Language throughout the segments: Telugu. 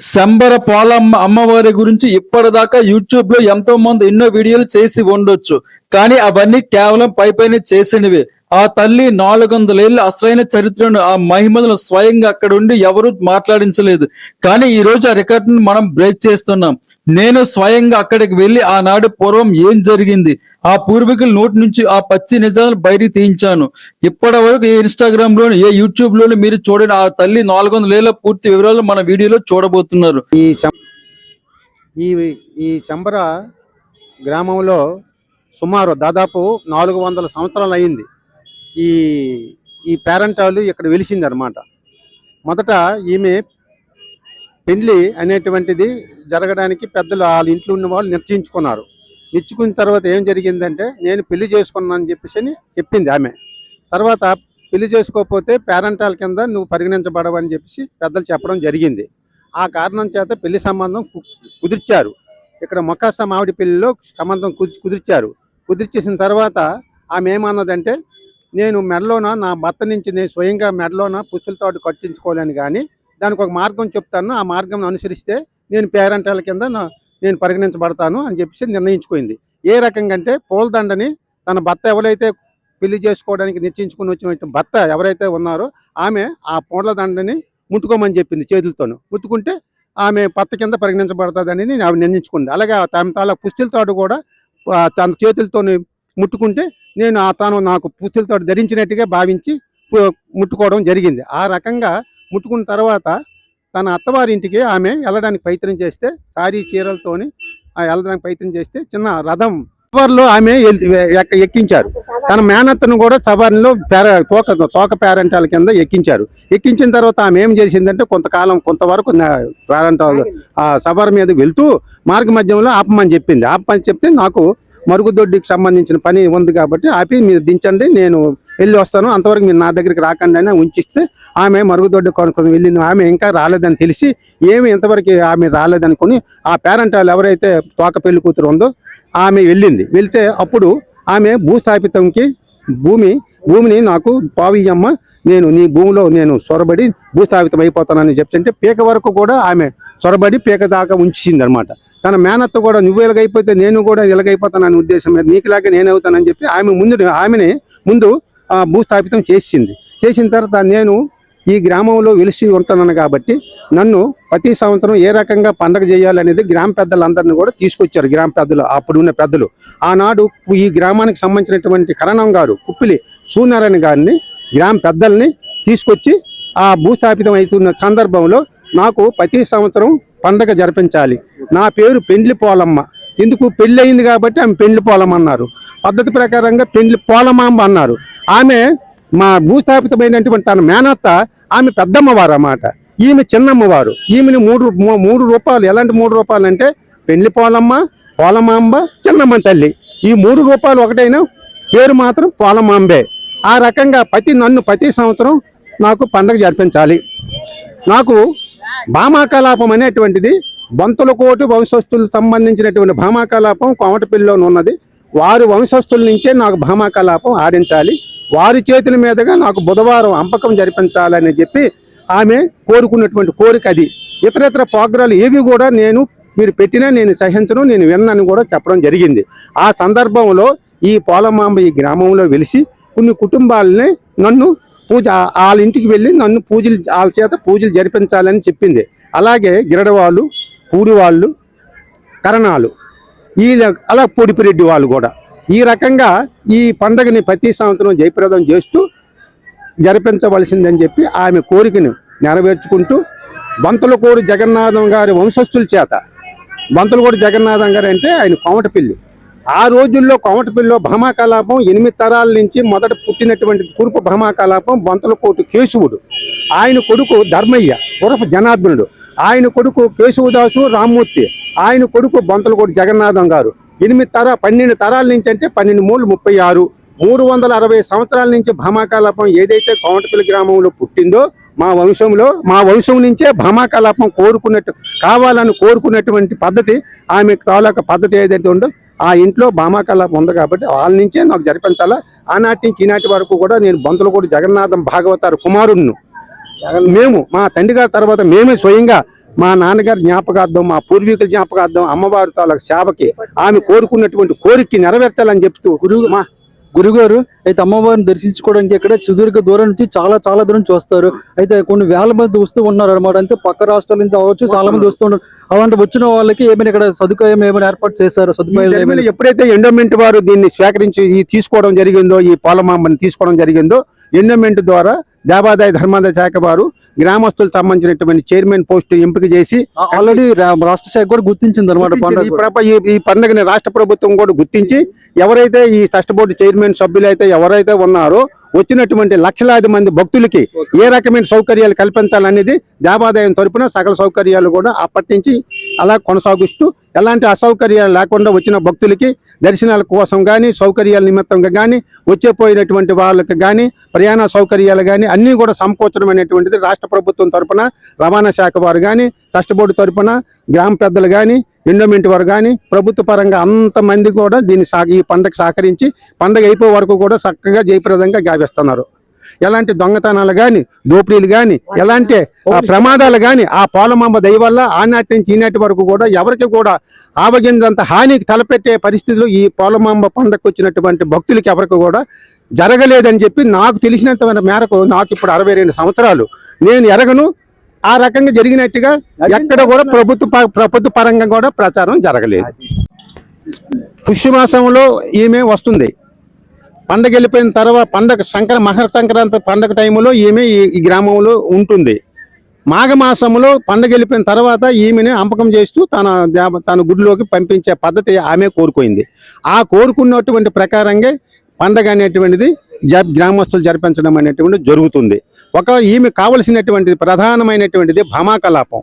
శంబర పాలమ్మ అమ్మవారి గురించి ఇప్పటిదాకా యూట్యూబ్లో ఎంతో మంది ఎన్నో వీడియోలు చేసి ఉండొచ్చు. కానీ అవన్నీ కేవలం పై పైన చేసినవే. ఆ తల్లి నాలుగు వందలేళ్ళ అసలైన చరిత్రను ఆ మహిమలను స్వయంగా అక్కడ ఉండి ఎవరు మాట్లాడించలేదు. కానీ ఈ రోజు ఆ రికార్డును మనం బ్రేక్ చేస్తున్నాం. నేను స్వయంగా అక్కడికి వెళ్ళి ఆనాడు పూర్వం ఏం జరిగింది? ఆ పూర్వీకుల నోటి నుంచి ఆ పచ్చి నిజాలను బయటికి తీయించాను. ఇప్పటి వరకు ఏ ఇన్స్టాగ్రామ్లోని ఏ యూట్యూబ్లోని మీరు చూడని ఆ తల్లి నాలుగు వందల పూర్తి వివరాలు మన వీడియోలో చూడబోతున్నారు. ఈ ఈ ఈ శంబర గ్రామంలో సుమారు దాదాపు నాలుగు వందల సంవత్సరాలు అయింది. ఈ ఈ పేరెంటాలు ఇక్కడ వెలిసింది అనమాట మొదట ఈమె పెళ్ళి అనేటువంటిది జరగడానికి పెద్దలు వాళ్ళ ఇంట్లో ఉన్న వాళ్ళు నిశ్చయించుకున్నారు నిర్చుకున్న తర్వాత ఏం జరిగిందంటే నేను పెళ్ళి చేసుకున్నాను అని చెప్పేసి అని చెప్పింది ఆమె. తర్వాత పెళ్ళి చేసుకోకపోతే పేరెంటాల కింద నువ్వు పరిగణించబడవని చెప్పేసి పెద్దలు చెప్పడం జరిగింది. ఆ కారణం చేత పెళ్ళి సంబంధం కుదిర్చారు. ఇక్కడ మొక్కాస మామిడి పెళ్ళిలో సంబంధం కుది- కుదిర్చారు. కుదిర్చేసిన తర్వాత ఆమె ఏమన్నదంటే నేను మెడలోన నా భర్త నుంచి నేను స్వయంగా మెడలోన పుస్తులతో కట్టించుకోలేను కానీ దానికి ఒక మార్గం చెప్తాను. ఆ మార్గం అనుసరిస్తే నేను పేరెంటాల కింద నేను పరిగణించబడతాను అని చెప్పేసి నిర్ణయించుకుంది. ఏ రకంగా అంటే పూలదండని తన భర్త ఎవరైతే పెళ్ళి చేసుకోవడానికి నిశ్చయించుకుని వచ్చిన భర్త ఎవరైతే ఉన్నారో ఆమె ఆ పూలదండని ముట్టుకోమని చెప్పింది చేతులతోనూ. ముట్టుకుంటే ఆమె భర్త కింద పరిగణించబడుతుందని నేను ఆమె నిర్ణయించుకుంది. అలాగే తమ తాళ పుస్తులతో కూడా తన చేతులతోని ముట్టుకుంటే నేను ఆ తాను నాకు పుస్తులతో ధరించినట్టుగా భావించి ముట్టుకోవడం జరిగింది. ఆ రకంగా ముట్టుకున్న తర్వాత తన అత్తవారింటికి ఆమె వెళ్ళడానికి ప్రయత్నం చేస్తే సారీ చీరలతోని ఆ వెళ్ళడానికి ప్రయత్నం చేస్తే చిన్న రథం సవారిలో ఆమె ఎక్క- ఎక్కించారు. తన మేనత్తను కూడా సవారిలో పేర తోక తోక పేరెంటాల కింద ఎక్కించారు. ఎక్కించిన తర్వాత ఆమె ఏం చేసిందంటే కొంతకాలం కొంతవరకు పేరెంటాలు ఆ సవారి మీద వెళ్తూ మార్గ మధ్యంలో ఆపమని చెప్పింది. ఆపమని చెప్తే నాకు మరుగుదొడ్డికి సంబంధించిన పని ఉంది కాబట్టి ఆపి మీరు దించండి నేను వెళ్ళి వస్తాను. అంతవరకు మీరు నా దగ్గరికి రాకండి అని ఉంచిస్తే ఆమె మరుగుదొడ్డి కొనుక్కొని వెళ్ళింది. ఆమె ఇంకా రాలేదని తెలిసి ఏమి ఇంతవరకు ఆమె రాలేదనుకుని ఆ పేరెంట్ వాళ్ళు ఎవరైతే తోక పెళ్ళి కూతురు ఉందో ఆమె వెళ్ళింది. వెళ్తే అప్పుడు ఆమె భూస్థాపితంకి భూమి భూమిని నాకు పావియమ్మ నేను నీ భూమిలో నేను సొరబడి భూస్థాపితం అయిపోతానని చెప్తుంటే పీక వరకు కూడా ఆమె సొరబడి పీక దాకా ఉంచింది అనమాట తన మేనత్త కూడా నువ్వు ఎలాగైపోతే నేను కూడా ఎలాగైపోతానని ఉద్దేశం మీద నీకులాగే నేను అవుతానని చెప్పి ఆమె ముందు ఆమెని ముందు ఆ, భూస్థాపితం చేసింది. చేసిన తర్వాత నేను ఈ గ్రామంలో వెలిసి ఉంటున్నాను కాబట్టి నన్ను ప్రతి సంవత్సరం ఏ రకంగా పండగ చేయాలనేది గ్రామ పెద్దలందరినీ కూడా తీసుకొచ్చారు గ్రామ పెద్దలు అప్పుడు ఉన్న పెద్దలు. ఆనాడు ఈ గ్రామానికి సంబంధించినటువంటి కరణం గారు కుప్పిలి సూనారాయణ గారిని గ్రామ పెద్దల్ని తీసుకొచ్చి ఆ భూస్థాపితం అవుతున్న సందర్భంలో నాకు ప్రతి సంవత్సరం పండగ జరిపించాలి. నా పేరు పెండ్లి పోలమ్మ. ఎందుకు పెళ్ళి అయింది కాబట్టి ఆమె పెండ్లి పోలమ్మ అన్నారు. పద్ధతి ప్రకారంగా పెండ్లి పోలమాంబ అన్నారు. ఆమె మా భూస్థాపితమైనటువంటి తన మేనత్త ఆమె పెద్దమ్మవారు అన్నమాట. ఈమె చిన్నమ్మవారు. ఈమెను మూడు మూ- మూడు రూపాయలు ఎలాంటి మూడు రూపాయలు అంటే పెండ్లి పోలమ్మ పోలమాంబ చిన్నమ్మ తల్లి. ఈ మూడు రూపాయలు ఒకటైనా పేరు మాత్రం పోలమాంబే ఆ రకంగా ప్రతి నన్ను ప్రతి సంవత్సరం నాకు పండగ జరిపించాలి. నాకు భామాకలాపం అనేటువంటిది బంతుల కోటి వంశస్థులకు సంబంధించినటువంటి భామాకలాపం కోమటపల్లిలో ఉన్నది. వారి వంశస్థుల నుంచే నాకు భామాకలాపం ఆడించాలి. వారి చేతుల మీదుగా నాకు బుధవారం అంపకం జరిపించాలని చెప్పి ఆమె కోరుకున్నటువంటి కోరిక అది. ఇతర ఇతర ప్రోగ్రాలు ఏవి కూడా నేను మీరు పెట్టినా నేను సహించను నేను విన్నాను కూడా చెప్పడం జరిగింది. ఆ సందర్భంలో ఈ పోలమాంబ ఈ గ్రామంలో వెలిసి కొన్ని కుటుంబాలని నన్ను పూజ వాళ్ళ ఇంటికి వెళ్ళి నన్ను పూజలు వాళ్ళ చేత పూజలు జరిపించాలని చెప్పింది. అలాగే గిరడవాళ్ళు పూడి వాళ్ళు కరణాలు ఈ ల- అలా పొడిపిరెడ్డి వాళ్ళు కూడా. ఈ రకంగా ఈ పండగని ప్రతి సంవత్సరం జయప్రదం చేస్తూ జరిపించవలసిందని చెప్పి ఆమె కోరికను నెరవేర్చుకుంటూ బంతలకూరు జగన్నాథం గారి వంశస్థుల చేత బంతలకూరు జగన్నాథం గారు అంటే ఆయన కోమటపల్లి. ఆ రోజుల్లో కోమటపల్లిలో భామాకలాపం ఎనిమిది తరాల నుంచి మొదట పుట్టినటువంటి కురుపు భామాకలాపం బంతలకోటు కేశవుడు. ఆయన కొడుకు ధర్మయ్య కురపు జనార్దనుడు. ఆయన కొడుకు కేశవదాసు రామ్మూర్తి. ఆయన కొడుకు బంతలకోటు జగన్నాథం గారు. ఎనిమిది తర పన్నెండు తరాల నుంచి అంటే పన్నెండు మూడు ముప్పై ఆరు. మూడు వందల అరవై సంవత్సరాల నుంచి భామాకలాపం ఏదైతే కోమటపల్లి గ్రామంలో పుట్టిందో మా వంశంలో మా వంశం నుంచే భామాకలాపం కోరుకున్నట్టు కావాలని కోరుకున్నటువంటి పద్ధతి ఆమె తాలూకా పద్ధతి ఏదైతే ఉందో ఆ ఇంట్లో భామాకలాపం ఉంది కాబట్టి వాళ్ళ నుంచే నాకు జరిపించాలా? ఆనాటి నుంచి ఈనాటి వరకు కూడా నేను బొంతలకోటి జగన్నాథం భాగవతారు కుమారుణ్ణు. మేము మా తండ్రి గారి తర్వాత మేమే స్వయంగా మా నాన్నగారి జ్ఞాపకార్థం మా పూర్వీకుల జ్ఞాపకార్థం అమ్మవారి తాలకు సేవకి ఆమె కోరుకున్నటువంటి కోరిక నెరవేర్చాలని చెప్తూ గురువు మా గురుగారు అయితే అమ్మవారిని దర్శించుకోవడానికి ఇక్కడ సుదీర్ఘ దూరం నుంచి చాలా చాలా దూరం నుంచి వస్తారు. అయితే కొన్ని వేల మంది వస్తూ ఉన్నారు అనమాట అంటే పక్క రాష్ట్రాల నుంచి అవ్వచ్చు చాలా మంది వస్తూ ఉన్నారు. అలాంటి వచ్చిన వాళ్ళకి ఏమైనా ఇక్కడ సదుపాయం ఏమైనా ఏర్పాటు చేశారు? సదుపాయాలు ఏమైనా? ఎప్పుడైతే ఎండోమెంట్ వారు దీన్ని స్వీకరించి ఈ తీసుకోవడం జరిగిందో ఈ పోలమాంబని తీసుకోవడం జరిగిందో ఎండోమెంట్ ద్వారా దేవాదాయ ధర్మాదాయ శాఖ వారు గ్రామస్తులకు సంబంధించినటువంటి చైర్మన్ పోస్ట్ ఎంపిక చేసి ఆల్రెడీ రాష్ట్ర శాఖ కూడా గుర్తించింది అనమాట ఈ పండుగని రాష్ట్ర ప్రభుత్వం కూడా గుర్తించి ఎవరైతే ఈ ట్రస్ట్ బోర్డు చైర్మన్ సభ్యులైతే ఎవరైతే ఉన్నారో వచ్చినటువంటి లక్షలాది మంది భక్తులకి ఏ రకమైన సౌకర్యాలు కల్పించాలనేది దేవాదాయం తరపున సకల సౌకర్యాలు కూడా అప్పటి నుంచి అలా కొనసాగిస్తూ ఎలాంటి అసౌకర్యాలు లేకుండా వచ్చిన భక్తులకి దర్శనాల కోసం కానీ సౌకర్యాల నిమిత్తంగా కానీ వచ్చే పోయినటువంటి వాళ్ళకి కానీ ప్రయాణ సౌకర్యాలు కానీ అన్నీ కూడా సమకూర్చడం అనేటువంటిది రాష్ట్ర ప్రభుత్వం తరఫున రవాణా శాఖ వారు కానీ ట్రస్ట్ బోర్డు తరపున గ్రామ పెద్దలు కానీ ఎండోమెంట్ వారు కానీ ప్రభుత్వ పరంగా అంతమంది కూడా దీన్ని సా ఈ పండగ సహకరించి పండగ అయిపోయే వరకు కూడా చక్కగా జయప్రదంగా గావిస్తున్నారు. ఎలాంటి దొంగతనాలు కానీ దోపిడీలు కానీ ఎలాంటి ప్రమాదాలు కానీ ఆ పోలమాంబ దయ వల్ల ఆనాటి నుంచి ఈనాటి వరకు కూడా ఎవరికి కూడా ఆవగింజంత హానికి తలపెట్టే పరిస్థితులు ఈ పోలమాంబ పండగకు వచ్చినటువంటి భక్తులకి ఎవరికి కూడా జరగలేదని చెప్పి నాకు తెలిసినంత మేరకు నాకు ఇప్పుడు అరవై రెండు సంవత్సరాలు. నేను ఎరగను. ఆ రకంగా జరిగినట్టుగా ఎక్కడ కూడా ప్రభుత్వ ప్రభుత్వ పరంగా కూడా ప్రచారం జరగలేదు. పుష్యమాసంలో ఈమె వస్తుంది. పండగ వెళ్ళిపోయిన తర్వాత పండగ సంక్ర మకర సంక్రాంతి పండగ టైంలో ఈమె ఈ గ్రామంలో ఉంటుంది. మాఘమాసంలో పండగ వెళ్ళిపోయిన తర్వాత ఈమెను అంపకం చేస్తూ తన తన గుడిలోకి పంపించే పద్ధతి ఆమె కోరుకుంది. ఆ కోరుకున్నటువంటి ప్రకారంగా పండగ అనేటువంటిది జ గ్రామస్తులు జరిపించడం అనేటువంటిది జరుగుతుంది. ఒక ఈమె కావలసినటువంటిది ప్రధానమైనటువంటిది భామాకలాపం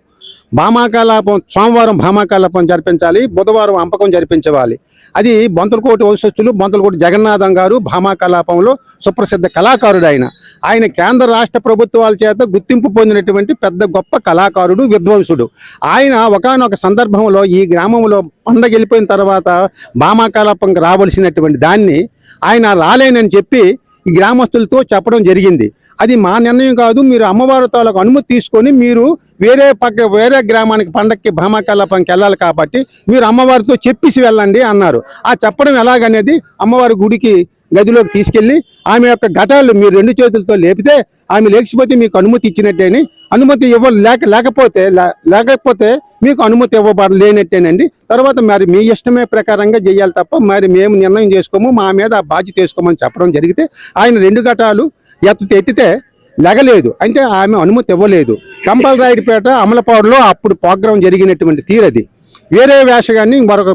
భామాకలాపం సోమవారం భామాకలాపం జరిపించాలి బుధవారం అంపకం జరిపించవాలి. అది బొంతలకోటి వంశస్థులు బొంతలకోటి జగన్నాథం గారు భామాకలాపంలో సుప్రసిద్ధ కళాకారుడు ఆయన ఆయన కేంద్ర రాష్ట్ర ప్రభుత్వాల చేత గుర్తింపు పొందినటువంటి పెద్ద గొప్ప కళాకారుడు విద్వాంసుడు ఆయన ఒకానొక సందర్భంలో ఈ గ్రామంలో పండగ వెళ్ళిపోయిన తర్వాత భామాకలాపంకి రావలసినటువంటి దాన్ని ఆయన రాలేనని చెప్పి ఈ గ్రామస్తులతో చెప్పడం జరిగింది. అది మా నిర్ణయం కాదు మీరు అమ్మవారి తాలకు అనుమతి తీసుకొని మీరు వేరే పక్క వేరే గ్రామానికి పండక్కి భామాకల్లాపంకి వెళ్ళాలి కాబట్టి మీరు అమ్మవారితో చెప్పేసి వెళ్ళండి అన్నారు. ఆ చెప్పడం ఎలాగనేది అమ్మవారి గుడికి గదిలోకి తీసుకెళ్ళి ఆమె యొక్క ఘటాలు మీరు రెండు చేతులతో లేపితే ఆమె లేచిపోతే మీకు అనుమతి ఇచ్చినట్టేని. అనుమతి ఇవ్వ లేక లేకపోతే లే- లేకపోతే మీకు అనుమతి ఇవ్వబడలేనట్టేనండి. తర్వాత మరి మీ ఇష్టమే ప్రకారంగా చేయాలి తప్ప మరి మేము నిర్ణయం చేసుకోము మా మీద ఆ బాధ్యత వేసుకోమని చెప్పడం జరిగితే ఆయన రెండు ఘటాలు ఎత్తితే ఎత్తితే లెగలేదు. అంటే ఆమె అనుమతి ఇవ్వలేదు. కంపలరాయుడిపేట అమలపాడులో అప్పుడు ప్రోగ్రాం జరిగినటువంటి తీరది. వేరే వేషగాన్ని మరొక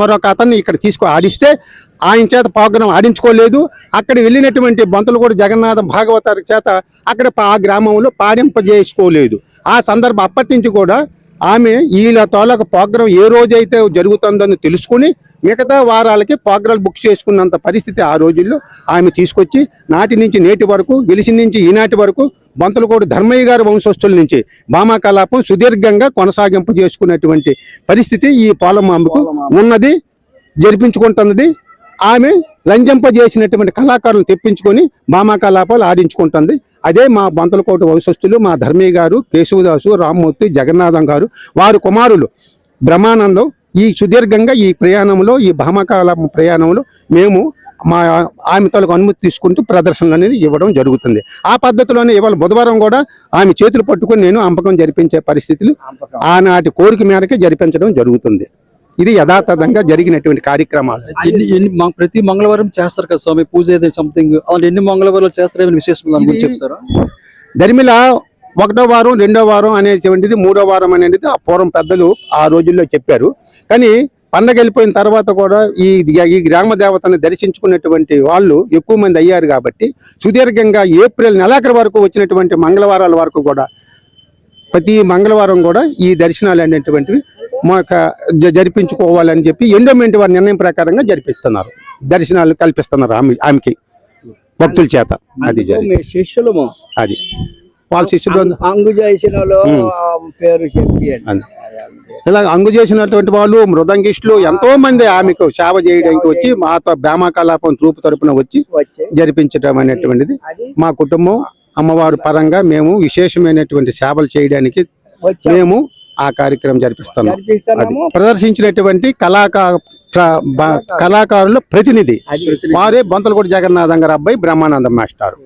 మరొక అతన్ని ఇక్కడ తీసుకు ఆడిస్తే ఆయన చేత ప్రోగ్రాం ఆడించుకోలేదు. అక్కడ వెళ్ళినటువంటి బంతులు కూడా జగన్నాథ భాగవతారి చేత అక్కడ ఆ గ్రామంలో పాడింపజేసుకోలేదు. ఆ సందర్భం అప్పటి నుంచి కూడా ఆమె వీళ్ళ తాలూకు ప్రోగ్రాం ఏ రోజైతే జరుగుతుందని తెలుసుకుని మిగతా వారాలకి ప్రోగ్రాలు బుక్ చేసుకున్నంత పరిస్థితి ఆ రోజుల్లో ఆమె తీసుకొచ్చి నాటి నుంచి నేటి వరకు వెలిసి నుంచి ఈనాటి వరకు బంతులకోడు ధర్మయ్య గారి వంశస్థుల నుంచి భామా కలాపం సుదీర్ఘంగా కొనసాగింపు చేసుకున్నటువంటి పరిస్థితి ఈ పోలమాంబకు ఉన్నది జరిపించుకుంటున్నది. ఆమె లంజంపజేసినటువంటి కళాకారులను తెప్పించుకొని భామా కలాపాలు ఆడించుకుంటుంది. అదే మా బంతలకోట వంశస్థులు మా ధర్మయ్య గారు కేశవదాసు రామ్మూర్తి జగన్నాథం గారు వారి కుమారులు. బ్రహ్మానందం ఈ సుదీర్ఘంగా ఈ ప్రయాణంలో ఈ భామకాలాపం ప్రయాణంలో మేము మా ఆమె తలకు అనుమతి తీసుకుంటూ ప్రదర్శనలు అనేది ఇవ్వడం జరుగుతుంది. ఆ పద్ధతిలోనే ఇవాళ బుధవారం కూడా ఆమె చేతులు పట్టుకొని నేను అంపకం జరిపించే పరిస్థితులు ఆనాటి కోరిక మేరకే జరిపించడం జరుగుతుంది. ఇది యథాతథంగా జరిగినటువంటి కార్యక్రమాలు. ఎన్ని ఎన్ని మా- ప్రతి మంగళవారం చేస్తారు కదా స్వామి? పూజ సంథింగ్ ఎన్ని మంగళవారాలు చేస్తారు? ఏమైనా విశేషం దాని గురించి ఇది- చెప్తారా? దరిమిల ఒకటో వారం రెండో వారం అనేటువంటిది మూడో వారం అనేది ఆ పూర్వం పెద్దలు ఆ రోజుల్లో చెప్పారు. కానీ పండగ వెళ్ళిపోయిన తర్వాత కూడా ఈ ఈ గ్రామ దేవతను దర్శించుకున్నటువంటి వాళ్ళు ఎక్కువ మంది అయ్యారు కాబట్టి సుదీర్ఘంగా ఏప్రిల్ నెలాఖరు వరకు వచ్చినటువంటి మంగళవారాల వరకు కూడా ప్రతి మంగళవారం కూడా ఈ దర్శనాలు అనేటువంటివి మాకు జ- జరిపించుకోవాలని చెప్పి ఎండోమెంట్ వారి నిర్ణయం ప్రకారంగా జరిపిస్తున్నారు. దర్శనాలు కల్పిస్తున్నారు ఆమె ఆమెకి భక్తుల చేత. అది మీ శిష్యులము? అది. వాళ్ళ శిష్యులు పేరు చెప్పి. ఇలా అంగు చేసినటువంటి వాళ్ళు మృదంగిష్టులు ఎంతో మంది ఆమెకు సేవ చేయడానికి వచ్చి మాతో భేమా కలాపం ట్రూప్ తరపున వచ్చి జరిపించడం అనేటువంటిది. మా కుటుంబం అమ్మవారి పరంగా మేము విశేషమైనటువంటి సేవలు చేయడానికి మేము ఆ కార్యక్రమం జరిపిస్తున్నాం ప్రదర్శించినటువంటి కళాకా ప్ర- బ- కళాకారుల. ప్రతినిధి. వారే బొంతలగూడి జగన్నాథం గారి అబ్బాయి బ్రహ్మానందం మాస్టారు.